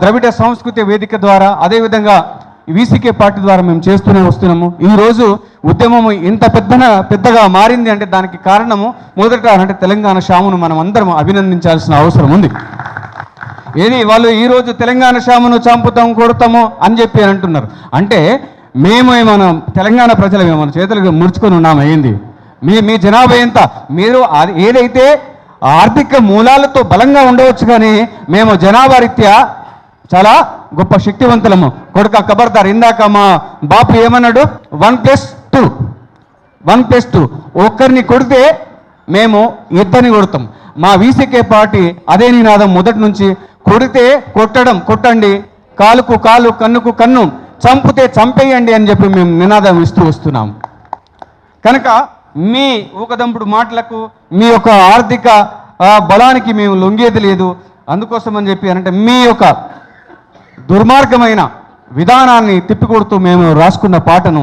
ద్రవిడ సాంస్కృతిక వేదిక ద్వారా అదేవిధంగా వీసీకే పార్టీ ద్వారా మేము చేస్తూనే వస్తున్నాము. ఈ రోజు ఉద్యమం ఇంత పెద్దన పెద్దగా మారింది అంటే దానికి కారణము మొదట అంటే తెలంగాణ షామును మనం అందరం అభినందించాల్సిన అవసరం ఉంది. ఏది వాళ్ళు ఈరోజు తెలంగాణ శామును చంపుతాం కొడతాము అని చెప్పి అంటున్నారు. అంటే మేము మనం తెలంగాణ ప్రజలు ఏమన్నా చేతులకు ముడుచుకొని ఉన్నాము ఏంది? మీ మీ జనాభా ఎంత? మీరు అది ఏదైతే ఆర్థిక మూలాలతో బలంగా ఉండవచ్చు కానీ మేము జనాభా రీత్యా చాలా గొప్ప శక్తివంతులము. కొడుక కబర్దార్ ఇందాక మా బాపు ఏమన్నాడు? One plus two one plus two ఒక్కరిని కొడితే మేము ఇద్దరిని కొడతాం. మా వీసీకే పార్టీ అదే నినాదం మొదటి నుంచి. కొడితే కొట్టడం కొట్టండి. కాలుకు కాలు కన్నుకు కన్ను. చంపితే చంపేయండి అని చెప్పి మేము నినాదం ఇస్తూ వస్తున్నాం. కనుక మీ ఊకదంపుడు మాటలకు మీ యొక్క ఆర్థిక బలానికి మేము లొంగేది లేదు. అందుకోసం అని చెప్పి అంటే మీ యొక్క దుర్మార్గమైన విధానాన్ని తిప్పికొడుతూ మేము రాసుకున్న పాటను